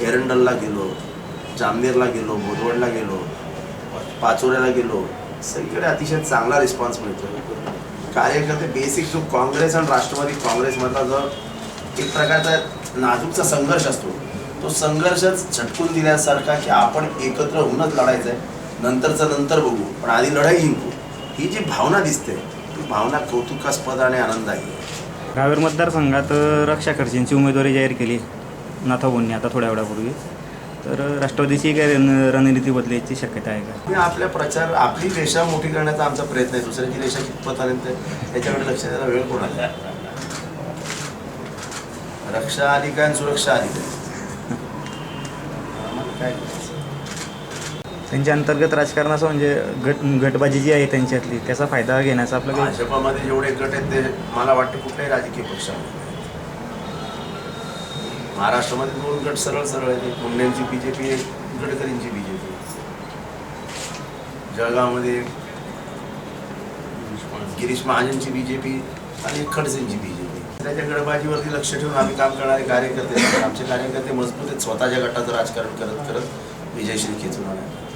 एरंडलला गेलो जामनेरला गेलो बोदवडला गेलो पाचोऱ्याला गेलो सगळीकडे अतिशय चांगला रिस्पॉन्स मिळतो. कार्यकर्ते बेसिक जो काँग्रेस आणि राष्ट्रवादी काँग्रेसमधला जो एक प्रकारचा नाजूकचा संघर्ष असतो तो संघर्षच झटकून दिल्यासारखा की आपण एकत्र होऊनच लढायचं आहे नंतरचं नंतर बघू पण आधी लढाई जिंकू. ही जी भावना दिसते ती भावना कौतुकास्पद आणि आनंदायी आहे. रावेर मतदारसंघात अ, रक्षा खर्चेंची उमेदवारी जाहीर केली. नाथाभाऊंनी आता थोड्या वेळापूर्वी. तर राष्ट्रवादीची काय रण रणनीती बदलायची शक्यता आहे का? आपल्या प्रचार आपली रेषा मोठी करण्याचा आमचा प्रयत्न आहे. दुसऱ्याची रेषा कितपतपर्यंत याच्याकडे लक्ष द्यायला वेळ कोणाला आहे? रक्षा आली काय आणि सुरक्षा आली काय? त्यांच्या अंतर्गत राजकारणाचं म्हणजे गट गटबाजी जी आहे त्यांच्यातली त्याचा फायदा घेण्याचा आपलं भाजपामध्ये जेवढे गट आहेत ते मला वाटतं कुठल्याही राजकीय पक्षामध्ये. महाराष्ट्रामध्ये दोन गट सरळ सरळ आहेत. एक जे पी एक गडकरींची बीजेपी जळगावमध्ये गिरीश महाजनची बीजेपी आणि एक खडसेंची बीजेपी त्याच्या गडबाजीवरती लक्ष ठेवून आम्ही काम करणारे कार्यकर्ते. आमचे कार्यकर्ते मजबूत आहेत. स्वतःच्या गटाचं राजकारण करत करत विजयश्री खेचून आणायला